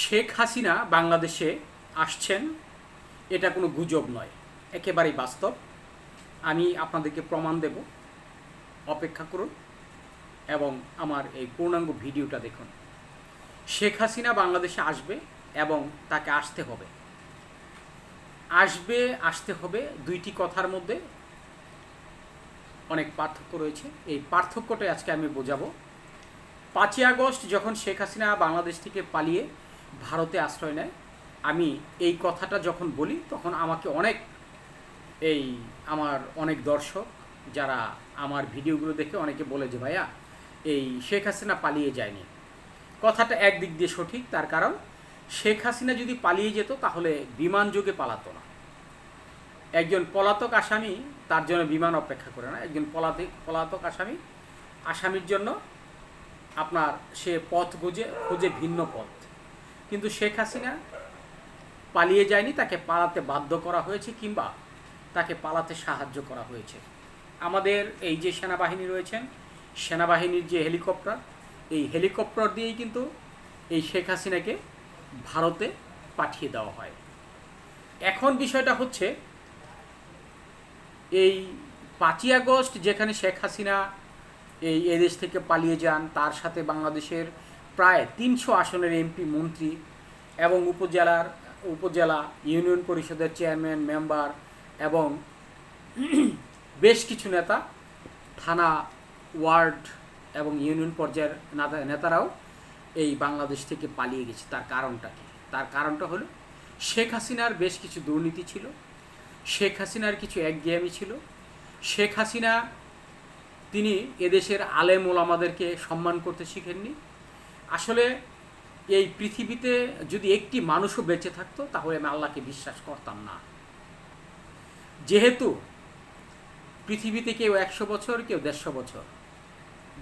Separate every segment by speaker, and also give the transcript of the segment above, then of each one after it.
Speaker 1: শেখ হাসিনা বাংলাদেশে আসছেন, এটা কোনো গুজব নয়, একেবারেই বাস্তব। আমি আপনাদেরকে প্রমাণ দেব, অপেক্ষা করুন এবং আমার এই পূর্ণাঙ্গ ভিডিওটা দেখুন। শেখ হাসিনা বাংলাদেশে আসবে এবং তাকে আসতে হবে। আসবে, আসতে হবে দুইটি কথার মধ্যে। অনেক পার্থক্য রয়েছে। এই পার্থক্যটাই আজকে আমি বোঝাবো। পাঁচই আগস্ট যখন শেখ হাসিনা বাংলাদেশ থেকে পালিয়ে ভারতে আশ্রয় নেয়। আমি এই কথাটা যখন বলি, তখন আমাকে অনেক এই আমার অনেক দর্শক যারা আমার ভিডিওগুলো দেখে অনেকে বলে যে, ভাইয়া, এই শেখ হাসিনা পালিয়ে যায়নি। কথাটা একদিক দিয়ে সঠিক, তার কারণ শেখ হাসিনা যদি পালিয়ে যেত, তাহলে বিমান যোগে পালাতো না। একজন পলাতক আসামি তার জন্য বিমান অপেক্ষা করে না। একজন পলাতক পলাতক আসামি, আসামির জন্য আপনার সে পথ খুঁজে খুঁজে ভিন্ন পথ। কিন্তু শেখ হাসিনা পালিয়ে যায়নি, তাকে পালাতে বাধ্য করা হয়েছে কিংবা তাকে পালাতে সাহায্য করা হয়েছে। আমাদের এই যে সেনাবাহিনী রয়েছেন, সেনাবাহিনীর যে হেলিকপ্টার, এই হেলিকপ্টার দিয়েই কিন্তু এই শেখ হাসিনাকে ভারতে পাঠিয়ে দেওয়া হয়। এখন বিষয়টা হচ্ছে, এই পাঁচই আগস্ট যেখানে শেখ হাসিনা এই এদেশ থেকে পালিয়ে যান, তার সাথে বাংলাদেশের প্রায় তিনশো আসনের এমপি, মন্ত্রী এবং উপজেলার, উপজেলা ইউনিয়ন পরিষদের চেয়ারম্যান, মেম্বার এবং বেশ কিছু নেতা থানা ওয়ার্ড এবং ইউনিয়ন পর্যায়ের নেতা- নেতারাও এই বাংলাদেশ থেকে পালিয়ে গেছে। তার কারণটা কি? তার কারণটা হলো শেখ হাসিনার বেশ কিছু দুর্নীতি ছিল, শেখ হাসিনার কিছু একঘেয়েমি ছিল, শেখ হাসিনা তিনি এদেশের আলেম ওলামাদেরকে সম্মান করতে শিখেননি আসলে এই পৃথিবীতে যদি একটি মানুষও বেঁচে থাকতো, তাহলে আমি আল্লাহকে বিশ্বাস করতাম না। যেহেতু পৃথিবীতে কেউ একশো বছর, কেউ দেড়শো বছর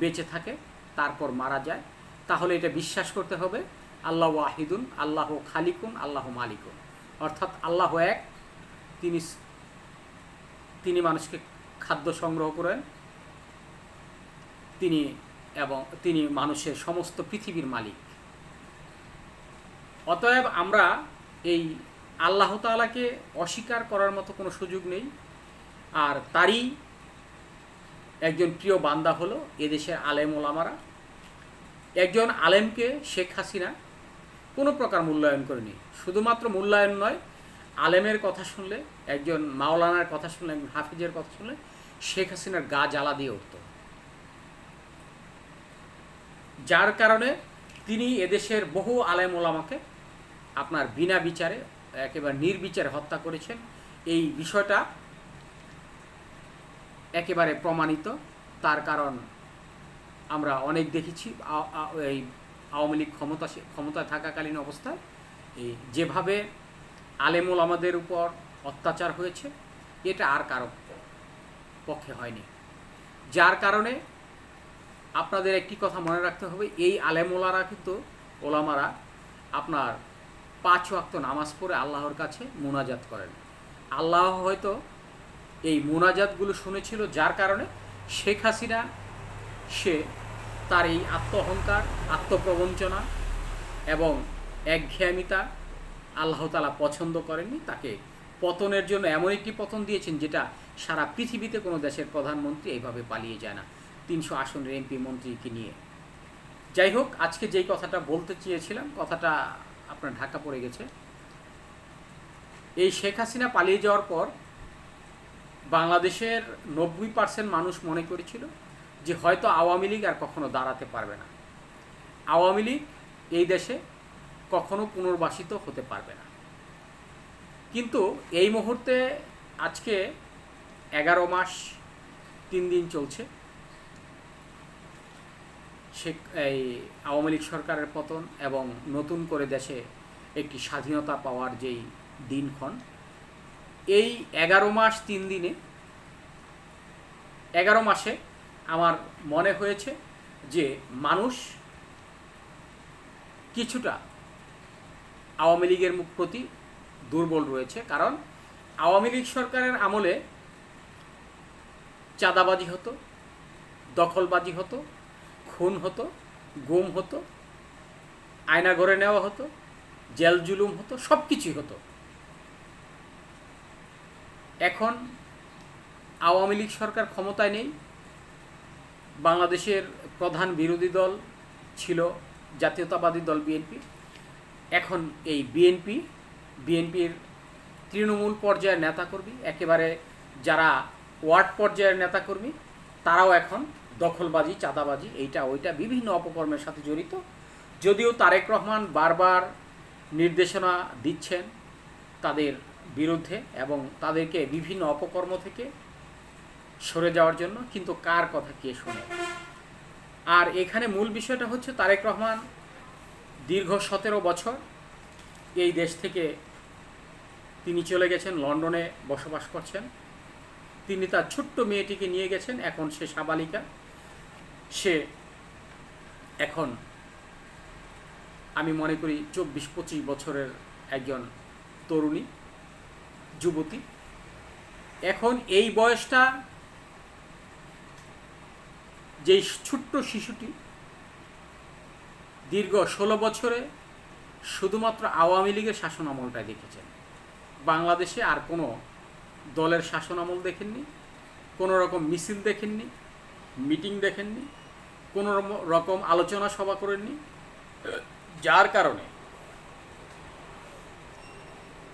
Speaker 1: বেঁচে থাকে, তারপর মারা যায়, তাহলে এটা বিশ্বাস করতে হবে, আল্লাহ ওয়াহিদুন, আল্লাহ খালিকুন, আল্লাহ মালিকুন। অর্থাৎ আল্লাহ এক, তিনি তিনি মানুষকে খাদ্য সংগ্রহ করেন, তিনি এবং তিনি মানুষের সমস্ত পৃথিবীর মালিক। অতএব আমরা এই আল্লাহ তাআলাকে অস্বীকার করার মতো কোনো সুযোগ নেই। আর তারই একজন প্রিয় বান্দা হলো এদেশের আলেম ওলামারা। একজন আলেমকে শেখ হাসিনা কোনো প্রকার মূল্যায়ন করেনি। শুধুমাত্র মূল্যায়ন নয়, আলেমের কথা শুনলে, একজন মাওলানার কথা শুনলে, একজন হাফিজের কথা শুনলে, শেখ হাসিনার গা জ্বালা দিয়ে উঠত। যার কারণে তিনি এদেশের বহু আলেম ওলামাকে আপনার বিনা বিচারে, একেবারে নির্বিচারে হত্যা করেছেন। এই বিষয়টা একেবারে প্রমাণিত। তার কারণ আমরা অনেক দেখেছি এই আওয়ামী লীগ ক্ষমতা, ক্ষমতায় থাকাকালীন অবস্থায়। এই যেভাবে আলেমুল আমাদের উপর অত্যাচার হয়েছে, এটা আর কারও পক্ষে হয়নি। যার কারণে আপনাদের একটি কথা মনে রাখতে হবে, এই আলেমোলারা কিন্তু ওলামারা আপনার পাঁচ ওয়াক্ত নামাজ পড়ে আল্লাহর কাছে মোনাজাত করেন। আল্লাহ হয়তো এই মোনাজাতগুলো শুনেছিল যার কারণে শেখ হাসিনা, সে তার এই আত্ম অহংকার আত্মপ্রবঞ্চনা এবং একঘেয়ামিতা আল্লাহ তালা পছন্দ করেননি, তাকে পতনের জন্য এমন একটি পতন দিয়েছেন যেটা সারা পৃথিবীতে কোনো দেশের প্রধানমন্ত্রী এইভাবে পালিয়ে যায় না। তিনশো আসনের এমপি মন্ত্রীকে নিয়ে। যাই হোক, আজকে যেই কথাটা বলতে চেয়েছিলাম, কথাটা আপনার ঢাকা পড়ে গেছে। এই শেখ হাসিনা পালিয়ে যাওয়ার পর বাংলাদেশের নব্বই পার্সেন্ট মানুষ মনে করেছিল যে হয়তো আওয়ামী লীগ আর কখনো দাঁড়াতে পারবে না। আওয়ামী লীগ এই দেশে কখনো পুনর্বাসিত হতে পারবে না। কিন্তু এই মুহূর্তে আজকে এগারো মাস, তিন দিন চলছে। শেখ এই আওয়ামী লীগ সরকারের পতন এবং নতুন করে দেশে একটি স্বাধীনতা পাওয়ার যেই দিনক্ষণ, এই এগারো মাস তিন দিনে, এগারো মাসে আমার মনে হয়েছে যে মানুষ কিছুটা আওয়ামী লীগের প্রতি দুর্বল রয়েছে। কারণ আওয়ামী লীগ সরকারের আমলে চাঁদাবাজি হতো, দখলবাজি হতো খুন হতো, গুম হতো, আয়না ঘরে নেওয়া হতো, জেল জুলুম হতো, সব কিছুই হতো। এখন আওয়ামী লীগ সরকার ক্ষমতায় নেই। বাংলাদেশের প্রধান বিরোধী দল ছিল জাতীয়তাবাদী দল বিএনপি। এখন এই বিএনপি, বিএনপির তৃণমূল পর্যায়ের নেতাকর্মী, একেবারে যারা ওয়ার্ড পর্যায়ের নেতাকর্মী, তারাও এখন দখলবাজি, চাঁদাবাজি, এইটা, ওইটা বিভিন্ন অপকর্মের সাথে জড়িত। যদিও তারেক রহমান বারবার নির্দেশনা দিচ্ছেন তাদের বিরুদ্ধে এবং তাদেরকে বিভিন্ন অপকর্ম থেকে সরে যাওয়ার জন্য, কিন্তু কার কথা কে শোনে? আর এখানে মূল বিষয়টা হচ্ছে তারেক রহমান দীর্ঘ সতেরো বছর এই দেশ থেকে তিনি চলে গেছেন, লন্ডনে বসবাস করছেন। তিনি তার ছোট্ট মেয়েটিকে নিয়ে গেছেন, এখন সে সাবালিকা। সে এখন, আমি মনে করি, চব্বিশ পঁচিশ বছরের একজন তরুণী, যুবতী। এখন এই বয়সটা যেই ছোট্ট শিশুটি দীর্ঘ ষোলো বছরে শুধুমাত্র আওয়ামী লীগের শাসন আমলটাই দেখেছেন। বাংলাদেশে আর কোনো দলের শাসন আমল দেখেননি, কোনো রকম মিছিল দেখেননি, মিটিং দেখেননি কোনো রকম আলোচনা সভা করেননি? যার কারণে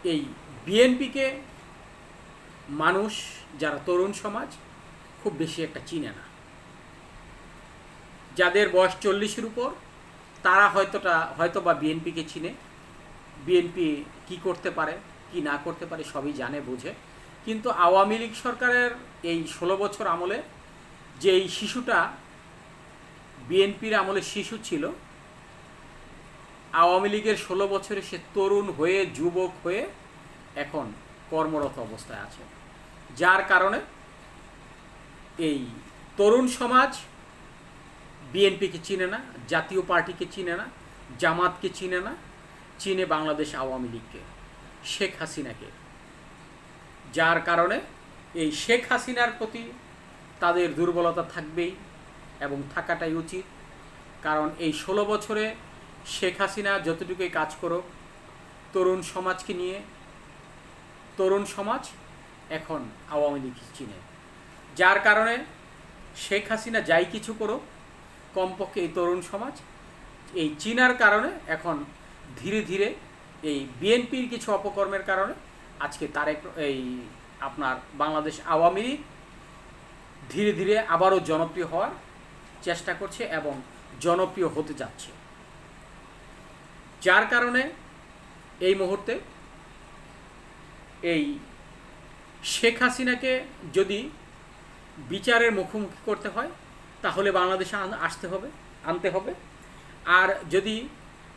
Speaker 1: এই বিএনপিকে মানুষ যারা তরুণ সমাজ খুব বেশি একটা চিনে না। যাদের বয়স চল্লিশের উপর, তারা হয়তোটা হয়তো বা বিএনপিকে চিনে। বিএনপি কি করতে পারে, কি না করতে পারে, সবই জানে, বোঝে। কিন্তু আওয়ামী লীগ সরকারের এই ষোলো বছর আমলে যে এই শিশুটা বিএনপির আমলে শিশু ছিল। আওয়ামী লীগের ষোলো বছরে সে তরুণ হয়ে, যুবক হয়ে এখন কর্মরত অবস্থায় আছে। যার কারণে এই তরুণ সমাজ বিএনপিকে চিনে না, জাতীয় পার্টিকে চিনে না, জামাতকে চিনে না, চিনে বাংলাদেশ আওয়ামী লীগকে, শেখ হাসিনাকে। যার কারণে এই শেখ হাসিনার প্রতি তাদের দুর্বলতা থাকবেই। এবং থাকাটাই উচিত। কারণ এই ষোলো বছরে শেখ হাসিনা যতটুকুই কাজ করুক, তরুণ সমাজকে নিয়ে, তরুণ সমাজ এখন আওয়ামী লীগ চিনে। যার কারণে শেখ হাসিনা যাই কিছু করুক, কমপক্ষে এই তরুণ সমাজ এই চীনার কারণে এখন ধীরে ধীরে এই বিএনপির কিছু অপকর্মের কারণে আজকে তারেক, এই আপনার বাংলাদেশ আওয়ামী লীগ ধীরে ধীরে আবারও জনপ্রিয় হওয়ার চেষ্টা করছে এবং জনপ্রিয় হতে যাচ্ছে। যার কারণে এই মুহূর্তে এই শেখ হাসিনাকে যদি বিচারের মুখোমুখি করতে হয়, তাহলে বাংলাদেশে আসতে হবে, আনতে হবে। আর যদি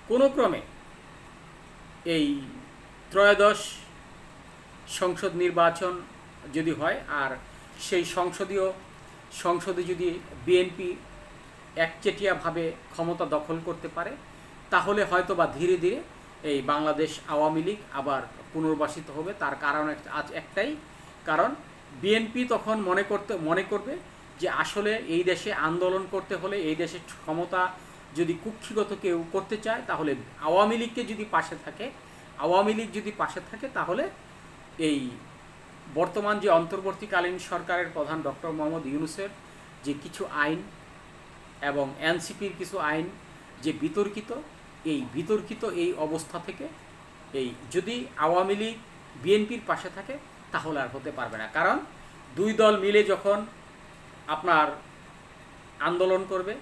Speaker 1: কোনো ক্রমে এই ত্রয়োদশ সংসদ নির্বাচন যদি হয়, আর সেই সংসদীয় সংসদে যদি বিএনপি একচেটিয়াভাবে ক্ষমতা দখল করতে পারে, তাহলে হয়তো বা ধীরে ধীরে এই বাংলাদেশ আওয়ামী লীগ আবার পুনর্বাসিত হবে। তার কারণ আজ একটাই, কারণ বিএনপি তখন মনে করতে, মনে করবে যে আসলে এই দেশে আন্দোলন করতে হলে এই দেশের ক্ষমতা যদি কুক্ষিগত কেউ করতে চায়, তাহলে আওয়ামী লীগকে যদি পাশে থাকে, আওয়ামী লীগ যদি পাশে থাকে, তাহলে এই বর্তমান যে অন্তর্বর্তীকালীন সরকারের প্রধান ডক্টর মোহাম্মদ ইউনুসের যে কিছু আইন এবং এনসিপির কিছু আইন যে বিতর্কিত, এই বিতর্কিত এই অবস্থা থেকে এই যদি আওয়ামী লীগ বিএনপির পাশে থাকে, তাহলে আর হতে পারবে না। কারণ দুই দল মিলে যখন আপনার আন্দোলন করবে,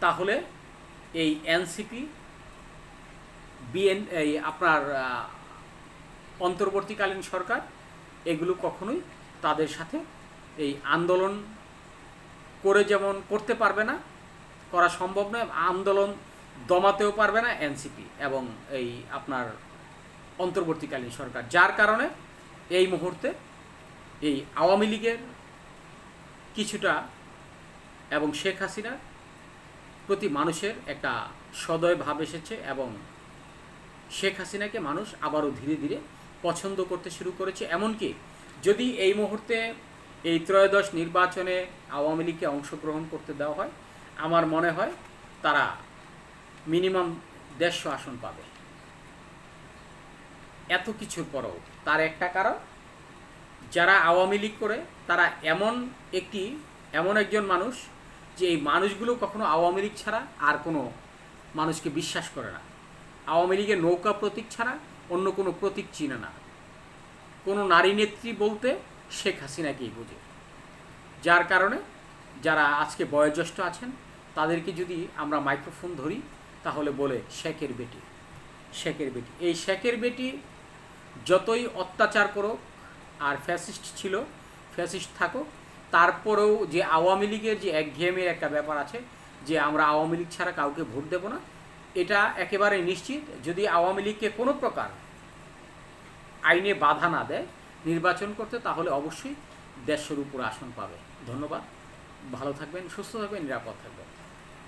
Speaker 1: তাহলে এই এনসিপি, বিএন, এই আপনার অন্তর্বর্তীকালীন সরকার, এগুলো কখনোই তাদের সাথে এই আন্দোলন করে যেমন করতে পারবে না, করা সম্ভব নয়, আন্দোলন দমাতেও পারবে না এনসিপি এবং এই আপনার অন্তর্বর্তীকালীন সরকার, যার কারণে এই মুহূর্তে এই আওয়ামী লীগের কিছুটা এবং শেখ হাসিনার প্রতি মানুষের একটা সদয় ভাব এসেছে এবং শেখ হাসিনাকে মানুষ আবারও ধীরে ধীরে পছন্দ করতে শুরু করেছে। এমনকি যদি এই মুহূর্তে এই ত্রয়োদশ নির্বাচনে আওয়ামী লীগকে অংশগ্রহণ করতে দেওয়া হয়। আমার মনে হয় তারা মিনিমাম দেড়শো আসন পাবে। এত কিছুর পরেও তার একটা কারণ, যারা আওয়ামী লীগ করে, তারা এমন একটি, এমন একজন মানুষ যে এই মানুষগুলো কখনো আওয়ামী লীগ ছাড়া আর কোনো মানুষকে বিশ্বাস করে না। আওয়ামী লীগের নৌকা প্রতীক ছাড়া অন্য কোনো প্রতীক চিনে না। কোনো নারী নেত্রী বলতে শেখ হাসিনাকেই বোঝে। যার কারণে যারা আজকে বয়োজ্যেষ্ঠ আছেন, তাদেরকে যদি আমরা মাইক্রোফোন ধরি, তাহলে বলে শেখের বেটি। শেখের বেটি। এই শেখের বেটি যতই অত্যাচার করুক, আর ফ্যাসিস্ট ছিল, ফ্যাসিস্ট থাকুক, তারপরেও যে আওয়ামী লীগের যে একঘেয়েমের একটা ব্যাপার আছে, যে আমরা আওয়ামী লীগ ছাড়া কাউকে ভোট দেব না, এটা একেবারে নিশ্চিত। যদি আওয়ামী লীগকে কোনো প্রকার আইনে বাধা না দেয় নির্বাচন করতে, তাহলে অবশ্যই দেড়শোর উপর আসন পাবে। ধন্যবাদ। ভালো থাকবেন, সুস্থ থাকবেন, নিরাপদ থাকবেন।